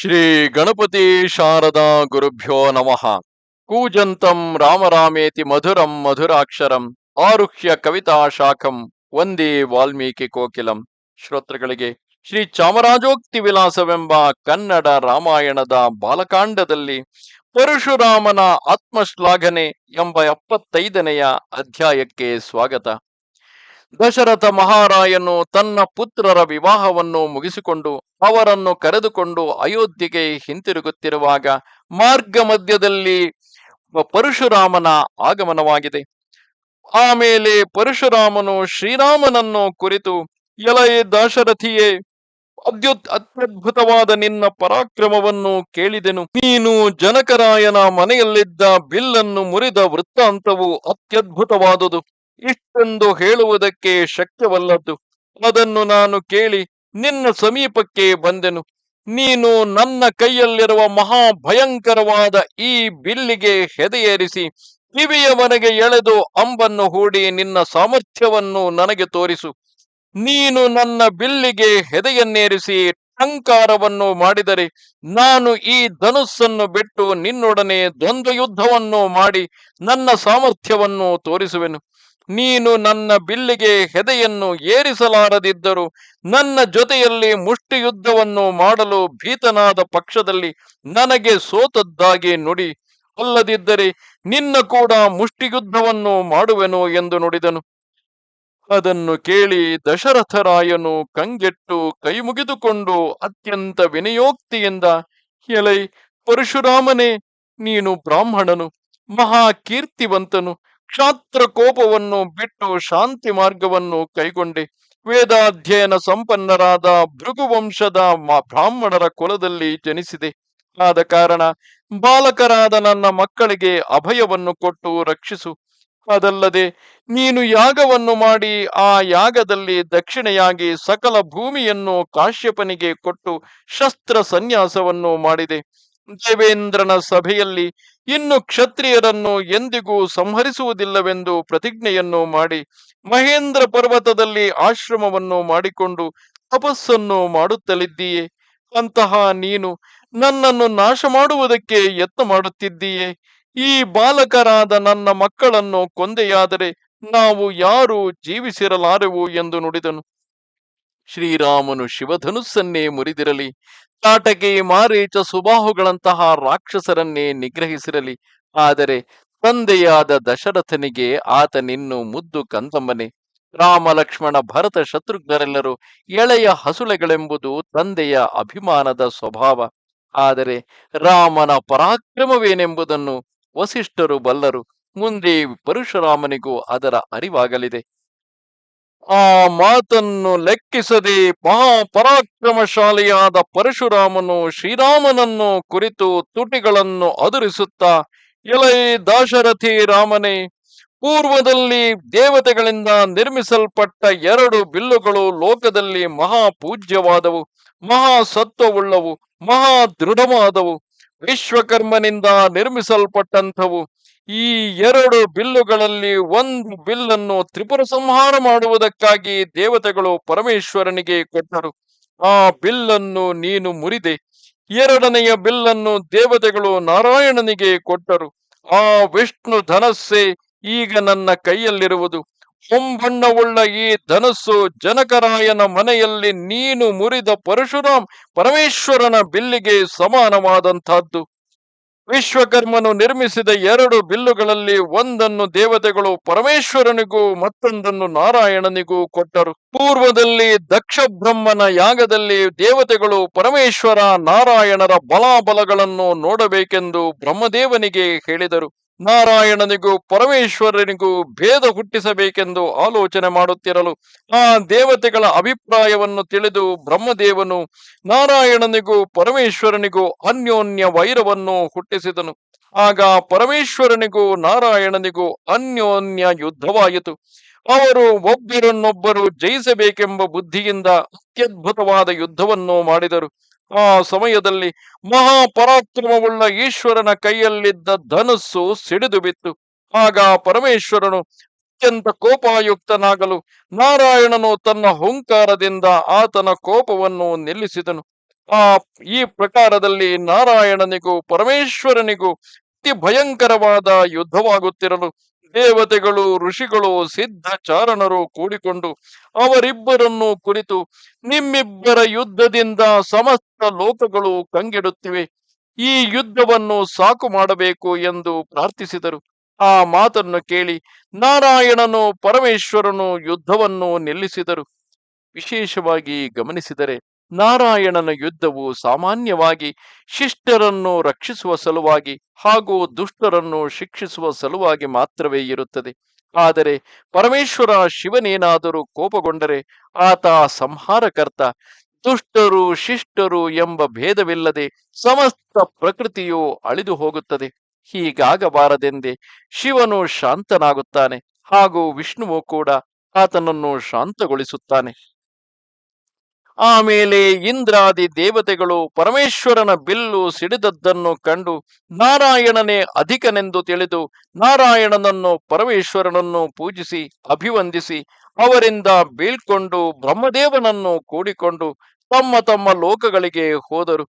ಶ್ರೀ ಗಣಪತಿ ಶಾರದಾ ಗುರುಭ್ಯೋ ನಮಃ. ಕೂಜಂತಂ ರಾಮರಾಮೇತಿ ಮಧುರಂ ಮಧುರಾಕ್ಷರಂ ಆರುಹ್ಯ ಕವಿತಾ ಶಾಖಂ ವಂದೇ ವಾಲ್ಮೀಕಿ ಕೋಕಿಲಂ. ಶ್ರೋತೃಗಳಿಗೆ ಶ್ರೀ ಚಾಮರಾಜೋಕ್ತಿ ವಿಲಾಸವೆಂಬ ಕನ್ನಡ ರಾಮಾಯಣದ ಬಾಲಕಾಂಡದಲ್ಲಿ ಪರಶುರಾಮನ ಆತ್ಮಶ್ಲಾಘನೆ ಎಂಬ ಎಪ್ಪತ್ತೈದನೆಯ ಅಧ್ಯಾಯಕ್ಕೆ ಸ್ವಾಗತ. ದಶರಥ ಮಹಾರಾಯನು ತನ್ನ ಪುತ್ರರ ವಿವಾಹವನ್ನು ಮುಗಿಸಿಕೊಂಡು ಅವರನ್ನು ಕರೆದುಕೊಂಡು ಅಯೋಧ್ಯೆಗೆ ಹಿಂತಿರುಗುತ್ತಿರುವಾಗ ಮಾರ್ಗ ಮಧ್ಯದಲ್ಲಿ ಪರಶುರಾಮನ ಆಗಮನವಾಗಿದೆ. ಆಮೇಲೆ ಪರಶುರಾಮನು ಶ್ರೀರಾಮನನ್ನು ಕುರಿತು, ಎಲೈ ದಾಶರಥಿಯೇ, ಅದ್ಯುತ್ ಅತ್ಯದ್ಭುತವಾದ ನಿನ್ನ ಪರಾಕ್ರಮವನ್ನು ಕೇಳಿದೆನು. ನೀನು ಜನಕರಾಯನ ಮನೆಯಲ್ಲಿದ್ದ ಬಿಲ್ಲನ್ನು ಮುರಿದ ವೃತ್ತಾಂತವು ಅತ್ಯದ್ಭುತವಾದುದು. ಇಷ್ಟೆಂದು ಹೇಳುವುದಕ್ಕೆ ಶಕ್ಯವಲ್ಲದ್ದು. ಅದನ್ನು ನಾನು ಕೇಳಿ ನಿನ್ನ ಸಮೀಪಕ್ಕೆ ಬಂದೆನು. ನೀನು ನನ್ನ ಕೈಯಲ್ಲಿರುವ ಮಹಾ ಭಯಂಕರವಾದ ಈ ಬಿಲ್ಲಿಗೆ ಹೆದೆಯೇರಿಸಿ, ಕಿವಿಯವರೆಗೆ ಎಳೆದು ಅಂಬನ್ನು ಹೂಡಿ ನಿನ್ನ ಸಾಮರ್ಥ್ಯವನ್ನು ನನಗೆ ತೋರಿಸು. ನೀನು ನನ್ನ ಬಿಲ್ಲಿಗೆ ಹೆದೆಯನ್ನೇರಿಸಿ ಟಂಕಾರವನ್ನು ಮಾಡಿದರೆ, ನಾನು ಈ ಧನುಸ್ಸನ್ನು ಬಿಟ್ಟು ನಿನ್ನೊಡನೆ ದ್ವಂದ್ವ ಯುದ್ಧವನ್ನು ಮಾಡಿ ನನ್ನ ಸಾಮರ್ಥ್ಯವನ್ನು ತೋರಿಸುವೆನು. ನೀನು ನನ್ನ ಬಿಲ್ಲಿಗೆ ಹೆದೆಯನ್ನು ಏರಿಸಲಾರದಿದ್ದರೂ ನನ್ನ ಜೊತೆಯಲ್ಲಿ ಮುಷ್ಟಿಯುದ್ಧವನ್ನು ಮಾಡಲು ಭೀತನಾದ ಪಕ್ಷದಲ್ಲಿ ನನಗೆ ಸೋತದ್ದಾಗಿ ನುಡಿ. ಅಲ್ಲದಿದ್ದರೆ ನಿನ್ನ ಕೂಡ ಮುಷ್ಟಿಯುದ್ಧವನ್ನು ಮಾಡುವೆನು ಎಂದು ನುಡಿದನು. ಅದನ್ನು ಕೇಳಿ ದಶರಥರಾಯನು ಕಂಗೆಟ್ಟು ಕೈ ಮುಗಿದುಕೊಂಡು ಅತ್ಯಂತ ವಿನಯೋಕ್ತಿಯಿಂದ, ಎಲೈ ಪರಶುರಾಮನೇ, ನೀನು ಬ್ರಾಹ್ಮಣನು ಮಹಾ ಕೀರ್ತಿವಂತನು ಕ್ಷಾತ್ರ ಕೋಪವನ್ನು ಬಿಟ್ಟು ಶಾಂತಿ ಮಾರ್ಗವನ್ನು ಕೈಗೊಂಡೆ. ವೇದಾಧ್ಯಯನ ಸಂಪನ್ನರಾದ ಭೃಗುವಂಶದ ಬ್ರಾಹ್ಮಣರ ಕುಲದಲ್ಲಿ ಜನಿಸಿದೆ. ಆದ ಕಾರಣ ಬಾಲಕರಾದ ನನ್ನ ಮಕ್ಕಳಿಗೆ ಅಭಯವನ್ನು ಕೊಟ್ಟು ರಕ್ಷಿಸು. ಅದಲ್ಲದೆ ನೀನು ಯಾಗವನ್ನು ಮಾಡಿ ಆ ಯಾಗದಲ್ಲಿ ದಕ್ಷಿಣೆಯಾಗಿ ಸಕಲ ಭೂಮಿಯನ್ನು ಕಾಶ್ಯಪನಿಗೆ ಕೊಟ್ಟು ಶಸ್ತ್ರ ಸನ್ಯಾಸವನ್ನು ಮಾಡಿದೆ. ದೇವೇಂದ್ರನ ಸಭೆಯಲ್ಲಿ ಇನ್ನು ಕ್ಷತ್ರಿಯರನ್ನು ಎಂದಿಗೂ ಸಂಹರಿಸುವುದಿಲ್ಲವೆಂದು ಪ್ರತಿಜ್ಞೆಯನ್ನು ಮಾಡಿ ಮಹೇಂದ್ರ ಪರ್ವತದಲ್ಲಿ ಆಶ್ರಮವನ್ನು ಮಾಡಿಕೊಂಡು ತಪಸ್ಸನ್ನು ಮಾಡುತ್ತಲಿದ್ದೀಯೆ. ಅಂತಹ ನೀನು ನನ್ನನ್ನು ನಾಶ ಮಾಡುವುದಕ್ಕೆ ಯತ್ನ ಮಾಡುತ್ತಿದ್ದೀಯೆ. ಈ ಬಾಲಕರಾದ ನನ್ನ ಮಕ್ಕಳನ್ನು ಕೊಂದೆಯಾದರೆ ನಾವು ಯಾರು ಜೀವಿಸಿರಲಾರೆವು ಎಂದು ನುಡಿದನು. ಶ್ರೀರಾಮನು ಶಿವಧನುಸ್ಸನ್ನೇ ಮುರಿದಿರಲಿ ತಾಟಕೆ ಮಾರೇಚ ಸುಬಾಹುಗಳಂತಹ ರಾಕ್ಷಸರನ್ನೇ ನಿಗ್ರಹಿಸಿರಲಿ, ಆದರೆ ತಂದೆಯಾದ ದಶರಥನಿಗೆ ಆತನಿನ್ನು ಮುದ್ದು ಕಂದಮ್ಮನೆ. ರಾಮ ಲಕ್ಷ್ಮಣ ಭರತ ಶತ್ರುಘ್ನರೆಲ್ಲರೂ ಎಳೆಯ ಹಸುಳೆಗಳೆಂಬುದು ತಂದೆಯ ಅಭಿಮಾನದ ಸ್ವಭಾವ. ಆದರೆ ರಾಮನ ಪರಾಕ್ರಮವೇನೆಂಬುದನ್ನು ವಸಿಷ್ಠರು ಬಲ್ಲರು. ಮುಂದೆ ಪರಶುರಾಮನಿಗೂ ಅದರ ಅರಿವಾಗಲಿದೆ. ಆ ಮಾತನ್ನು ಲೆಕ್ಕಿಸದೆ ಮಹಾ ಪರಾಕ್ರಮಶಾಲಿಯಾದ ಪರಶುರಾಮನು ಶ್ರೀರಾಮನನ್ನು ಕುರಿತು ತುಟಿಗಳನ್ನು ಅದುರಿಸುತ್ತಾ ಎಲೈ ದಾಶರಥಿ ರಾಮನೇ, ಪೂರ್ವದಲ್ಲಿ ದೇವತೆಗಳಿಂದ ನಿರ್ಮಿಸಲ್ಪಟ್ಟ ಎರಡು ಬಿಲ್ಲುಗಳು ಲೋಕದಲ್ಲಿ ಮಹಾ ಪೂಜ್ಯವಾದವು, ಮಹಾ ಸತ್ವವುಳ್ಳವು, ಮಹಾ ದೃಢವಾದವು, ವಿಶ್ವಕರ್ಮನಿಂದ ನಿರ್ಮಿಸಲ್ಪಟ್ಟಂಥವು ಈ ಎರಡು ಬಿಲ್ಲುಗಳಲ್ಲಿ ಒಂದು ಬಿಲ್ಲನ್ನು ತ್ರಿಪುರ ಸಂಹಾರ ಮಾಡುವುದಕ್ಕಾಗಿ ದೇವತೆಗಳು ಪರಮೇಶ್ವರನಿಗೆ ಕೊಟ್ಟರು. ಆ ಬಿಲ್ಲನ್ನು ನೀನು ಮುರಿದೆ. ಎರಡನೆಯ ಬಿಲ್ಲನ್ನು ದೇವತೆಗಳು ನಾರಾಯಣನಿಗೆ ಕೊಟ್ಟರು. ಆ ವಿಷ್ಣು ಧನಸ್ಸೆ ಈಗ ನನ್ನ ಕೈಯಲ್ಲಿರುವುದು. ಹೊಂಬಣ್ಣವುಳ್ಳ ಈ ಧನಸ್ಸು ಜನಕರಾಯನ ಮನೆಯಲ್ಲಿ ನೀನು ಮುರಿದ ಪರಶುರಾಮ್ ಪರಮೇಶ್ವರನ ಬಿಲ್ಲಿಗೆ ಸಮಾನವಾದಂತಹದ್ದು ವಿಶ್ವಕರ್ಮನು ನಿರ್ಮಿಸಿದ ಎರಡು ಬಿಲ್ಲುಗಳಲ್ಲಿ ಒಂದನ್ನು ದೇವತೆಗಳು ಪರಮೇಶ್ವರನಿಗೂ ಮತ್ತೊಂದನ್ನು ನಾರಾಯಣನಿಗೂ ಕೊಟ್ಟರು. ಪೂರ್ವದಲ್ಲಿ ದಕ್ಷ ಬ್ರಹ್ಮನ ಯಾಗದಲ್ಲಿ ದೇವತೆಗಳು ಪರಮೇಶ್ವರ ನಾರಾಯಣರ ಬಲಾಬಲಗಳನ್ನು ನೋಡಬೇಕೆಂದು ಬ್ರಹ್ಮದೇವನಿಗೆ ಹೇಳಿದರು. ನಾರಾಯಣನಿಗೂ ಪರಮೇಶ್ವರನಿಗೂ ಭೇದ ಹುಟ್ಟಿಸಬೇಕೆಂದು ಆಲೋಚನೆ ಮಾಡುತ್ತಿರಲು ಆ ದೇವತೆಗಳ ಅಭಿಪ್ರಾಯವನ್ನು ತಿಳಿದು ಬ್ರಹ್ಮದೇವನು ನಾರಾಯಣನಿಗೂ ಪರಮೇಶ್ವರನಿಗೂ ಅನ್ಯೋನ್ಯ ವೈರವನ್ನು ಹುಟ್ಟಿಸಿದನು. ಆಗ ಪರಮೇಶ್ವರನಿಗೂ ನಾರಾಯಣನಿಗೂ ಅನ್ಯೋನ್ಯ ಯುದ್ಧವಾಯಿತು. ಅವರು ಒಬ್ಬರನ್ನೊಬ್ಬರು ಜಯಿಸಬೇಕೆಂಬ ಬುದ್ಧಿಯಿಂದ ಅತ್ಯದ್ಭುತವಾದ ಯುದ್ಧವನ್ನು ಮಾಡಿದರು. ಆ ಸಮಯದಲ್ಲಿ ಮಹಾಪರಾಕ್ರಮವುಳ್ಳ ಈಶ್ವರನ ಕೈಯಲ್ಲಿದ್ದ ಧನಸ್ಸು ಸಿಡಿದು ಬಿತ್ತು ಆಗ ಪರಮೇಶ್ವರನು ಅತ್ಯಂತ ಕೋಪಾಯುಕ್ತನಾಗಲು ನಾರಾಯಣನು ತನ್ನ ಹುಂಕಾರದಿಂದ ಆತನ ಕೋಪವನ್ನು ನಿಲ್ಲಿಸಿದನು. ಆ, ಈ ಪ್ರಕಾರದಲ್ಲಿ ನಾರಾಯಣನಿಗೂ ಪರಮೇಶ್ವರನಿಗೂ ಅತಿ ಭಯಂಕರವಾದ ಯುದ್ಧವಾಗುತ್ತಿರಲು ದೇವತೆಗಳು, ಋಷಿಗಳು, ಸಿದ್ಧ ಚಾರಣರು ಕೂಡಿಕೊಂಡು ಅವರಿಬ್ಬರನ್ನು ಕುರಿತು ನಿಮ್ಮಿಬ್ಬರ ಯುದ್ಧದಿಂದ ಸಮಸ್ತ ಲೋಕಗಳು ಕಂಗೆಡುತ್ತಿವೆ. ಈ ಯುದ್ಧವನ್ನು ಸಾಕು ಮಾಡಬೇಕು ಎಂದು ಪ್ರಾರ್ಥಿಸಿದರು. ಆ ಮಾತನ್ನು ಕೇಳಿ ನಾರಾಯಣನು ಪರಮೇಶ್ವರನು ಯುದ್ಧವನ್ನು ನಿಲ್ಲಿಸಿದರು. ವಿಶೇಷವಾಗಿ ಗಮನಿಸಿದರೆ ನಾರಾಯಣನ ಯುದ್ಧವು ಸಾಮಾನ್ಯವಾಗಿ ಶಿಷ್ಟರನ್ನು ರಕ್ಷಿಸುವ ಸಲುವಾಗಿ ಹಾಗೂ ದುಷ್ಟರನ್ನು ಶಿಕ್ಷಿಸುವ ಸಲುವಾಗಿ ಮಾತ್ರವೇ ಇರುತ್ತದೆ. ಆದರೆ ಪರಮೇಶ್ವರ ಶಿವನೇನಾದರೂ ಕೋಪಗೊಂಡರೆ ಆತ ಸಂಹಾರಕರ್ತ. ದುಷ್ಟರು ಶಿಷ್ಟರು ಎಂಬ ಭೇದವಿಲ್ಲದೆ ಸಮಸ್ತ ಪ್ರಕೃತಿಯು ಅಳಿದು ಹೋಗುತ್ತದೆ. ಹೀಗಾಗಬಾರದೆಂದೇ ಶಿವನು ಶಾಂತನಾಗುತ್ತಾನೆ ಹಾಗೂ ವಿಷ್ಣುವು ಕೂಡ ಆತನನ್ನು ಶಾಂತಗೊಳಿಸುತ್ತಾನೆ. ಆಮೇಲೆ ಇಂದ್ರಾದಿ ದೇವತೆಗಳು ಪರಮೇಶ್ವರನ ಬಿಲ್ಲು ಸಿಡಿದದ್ದನ್ನು ಕಂಡು ನಾರಾಯಣನೇ ಅಧಿಕನೆಂದು ತಿಳಿದು ನಾರಾಯಣನನ್ನು ಪರಮೇಶ್ವರನನ್ನು ಪೂಜಿಸಿ, ಅಭಿವಂದಿಸಿ, ಅವರಿಂದ ಬೀಳ್ಕೊಂಡು ಬ್ರಹ್ಮದೇವನನ್ನು ಕೂಡಿಕೊಂಡು ತಮ್ಮ ತಮ್ಮ ಲೋಕಗಳಿಗೆ ಹೋದರು.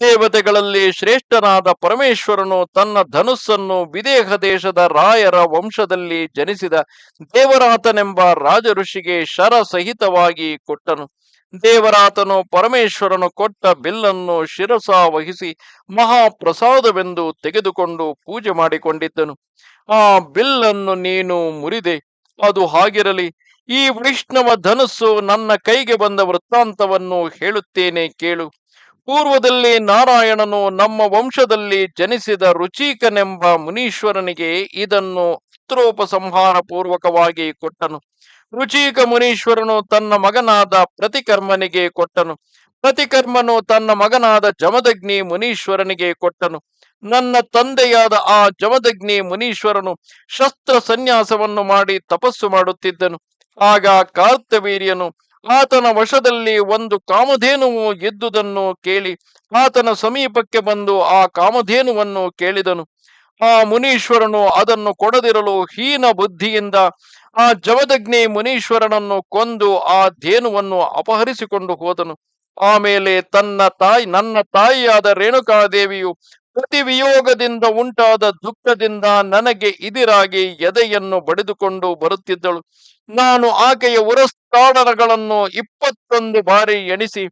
ದೇವತೆಗಳಲ್ಲಿ ಶ್ರೇಷ್ಠನಾದ ಪರಮೇಶ್ವರನು ತನ್ನ ಧನುಸ್ಸನ್ನು ವಿದೇಹ ದೇಶದ ರಾಯರ ವಂಶದಲ್ಲಿ ಜನಿಸಿದ ದೇವರಾತನೆಂಬ ರಾಜಋಷಿಗೆ ಶರ ಸಹಿತವಾಗಿ ಕೊಟ್ಟನು. ದೇವರಾತನು ಪರಮೇಶ್ವರನು ಕೊಟ್ಟ ಬಿಲ್ಲನ್ನು ಶಿರಸ ವಹಿಸಿ ಮಹಾಪ್ರಸಾದವೆಂದು ತೆಗೆದುಕೊಂಡು ಪೂಜೆ ಮಾಡಿಕೊಂಡಿದ್ದನು. ಆ ಬಿಲ್ಲನ್ನು ನೀನು ಮುರಿದೆ. ಅದು ಹಾಗಿರಲಿ. ಈ ವೈಷ್ಣವ ಧನಸ್ಸು ನನ್ನ ಕೈಗೆ ಬಂದ ವೃತ್ತಾಂತವನ್ನು ಹೇಳುತ್ತೇನೆ ಕೇಳು. ಪೂರ್ವದಲ್ಲಿ ನಾರಾಯಣನು ನಮ್ಮ ವಂಶದಲ್ಲಿ ಜನಿಸಿದ ರುಚಿಕನೆಂಬ ಮುನೀಶ್ವರನಿಗೆ ಇದನ್ನು ಅಸ್ತ್ರೋಪಸಂಹಾರ ಪೂರ್ವಕವಾಗಿ ಕೊಟ್ಟನು. ರುಚೀಕ ಮುನೀಶ್ವರನು ತನ್ನ ಮಗನಾದ ಪ್ರತಿಕರ್ಮನಿಗೆ ಕೊಟ್ಟನು. ಪ್ರತಿಕರ್ಮನು ತನ್ನ ಮಗನಾದ ಜಮದಗ್ನಿ ಮುನೀಶ್ವರನಿಗೆ ಕೊಟ್ಟನು. ನನ್ನ ತಂದೆಯಾದ ಆ ಜಮದಗ್ನಿ ಮುನೀಶ್ವರನು ಶಸ್ತ್ರ ಸನ್ಯಾಸವನ್ನು ಮಾಡಿ ತಪಸ್ಸು ಮಾಡುತ್ತಿದ್ದನು. ಆಗ ಕಾರ್ತವೀರ್ಯನು ಆತನ ವಶದಲ್ಲಿ ಒಂದು ಕಾಮಧೇನುವು ಇದ್ದುದನ್ನು ಕೇಳಿ ಆತನ ಸಮೀಪಕ್ಕೆ ಬಂದು ಆ ಕಾಮಧೇನುವನ್ನು ಕೇಳಿದನು. ಆ ಮುನೀಶ್ವರನು ಅದನ್ನು ಕೊಡದಿರಲು ಹೀನ ಬುದ್ಧಿಯಿಂದ ಆ ಜವದಗ್ನಿ ಮುನೀಶ್ವರನನ್ನು ಕೊಂದು ಆ ಧೇನುವನ್ನು ಅಪಹರಿಸಿಕೊಂಡು ಹೋದನು. ಆಮೇಲೆ ತನ್ನ ತಾಯಿ, ನನ್ನ ತಾಯಿಯಾದ ರೇಣುಕಾದೇವಿಯು ಪ್ರತಿ ವಿಯೋಗದಿಂದ ಉಂಟಾದ ದುಃಖದಿಂದ ನನಗೆ ಇದಿರಾಗಿ ಎದೆಯನ್ನು ಬಡಿದುಕೊಂಡು ಬರುತ್ತಿದ್ದಳು. ನಾನು ಆಕೆಯ ಉರಸ್ತಾಡನಗಳನ್ನು ಇಪ್ಪತ್ತೊಂದು ಬಾರಿ ಎಣಿಸಿ,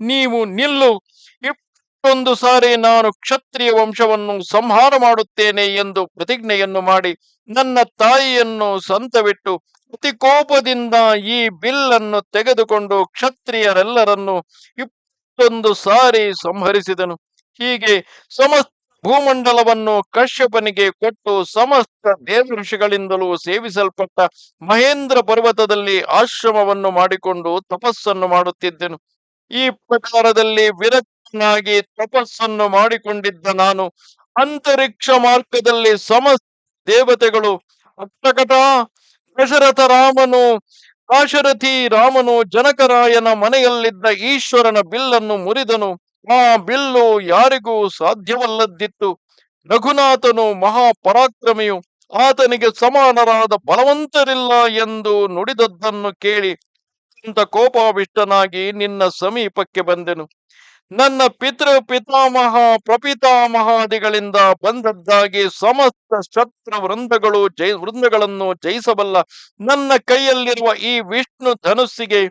ನೀವು ನಿಲ್ಲು ಇಪ್ಪತ್ತೊಂದು ಸಾರಿ ನಾನು ಕ್ಷತ್ರಿಯ ವಂಶವನ್ನು ಸಂಹಾರ ಮಾಡುತ್ತೇನೆ ಎಂದು ಪ್ರತಿಜ್ಞೆಯನ್ನು ಮಾಡಿ ನನ್ನ ತಾಯಿಯನ್ನು ಸಂತವಿಟ್ಟು ಅತಿ ಕೋಪದಿಂದ ಈ ಬಿಲ್ಲನ್ನು ತೆಗೆದುಕೊಂಡು ಕ್ಷತ್ರಿಯರೆಲ್ಲರನ್ನು ಇಪ್ಪತ್ತೊಂದು ಸಾರಿ ಸಂಹರಿಸಿದನು. ಹೀಗೆ ಸಮಸ್ತ ಭೂಮಂಡಲವನ್ನು ಕಶ್ಯಪನಿಗೆ ಕೊಟ್ಟು ಸಮಸ್ತ ದೇವ ಋಷಿಗಳಿಂದಲೂ ಸೇವಿಸಲ್ಪಟ್ಟ ಮಹೇಂದ್ರ ಪರ್ವತದಲ್ಲಿ ಆಶ್ರಮವನ್ನು ಮಾಡಿಕೊಂಡು ತಪಸ್ಸನ್ನು ಮಾಡುತ್ತಿದ್ದನು. ಈ ಪ್ರಕಾರದಲ್ಲಿ ವಿರಕ್ತನಾಗಿ ತಪಸ್ಸನ್ನು ಮಾಡಿಕೊಂಡಿದ್ದ ನಾನು ಅಂತರಿಕ್ಷ ಮಾರ್ಗದಲ್ಲಿ ಸಮಸ್ತ ದೇವತೆಗಳು ಅಷ್ಟಕಟ ದಶರಥ ರಾಮನು, ಕಾಶರಥಿ ರಾಮನು, ಜನಕರಾಯನ ಮನೆಯಲ್ಲಿದ್ದ ಈಶ್ವರನ ಬಿಲ್ಲನ್ನು ಮುರಿದನು. ಆ ಬಿಲ್ಲು ಯಾರಿಗೂ ಸಾಧ್ಯವಲ್ಲದಿತ್ತು. ರಘುನಾಥನು ಮಹಾಪರಾಕ್ರಮಿಯು ಆತನಿಗೆ ಸಮಾನರಾದ ಬಲವಂತರಿಲ್ಲ ಎಂದು ನುಡಿದದ್ದನ್ನು ಕೇಳಿ ಕೋಪಾವಿಷ್ಟನಾಗಿ ನಿನ್ನ ಸಮೀಪಕ್ಕೆ ಬಂದೆನು. ನನ್ನ ಪಿತೃ ಪಿತಾಮಹ ಪ್ರಪಿತಾಮಹಾದಿಗಳಿಂದ ಬಂದದ್ದಾಗಿ ಸಮಸ್ತ ಶತ್ರು ವೃಂದಗಳು ಜೈ ವೃಂದಗಳನ್ನು ಜಯಿಸಬಲ್ಲ ನನ್ನ ಕೈಯಲ್ಲಿರುವ ಈ ವಿಷ್ಣು ಧನುಸ್ಸಿಗೆ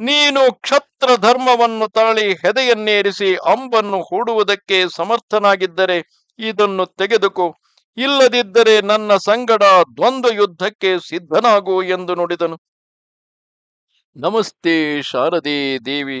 ನೀನು ಕ್ಷತ್ರ ಧರ್ಮವನ್ನು ತಾಳಿ ಹೆದೆಯನ್ನೇರಿಸಿ ಅಂಬನ್ನು ಹೂಡುವುದಕ್ಕೆ ಸಮರ್ಥನಾಗಿದ್ದರೆ ಇದನ್ನು ತೆಗೆದುಕೋ. ಇಲ್ಲದಿದ್ದರೆ ನನ್ನ ಸಂಗಡ ದ್ವಂದ್ವ ಯುದ್ಧಕ್ಕೆ ಸಿದ್ಧನಾಗು ಎಂದು ನುಡಿದನು. ನಮಸ್ತೆ ಶಾರದೆ ದೇವಿ.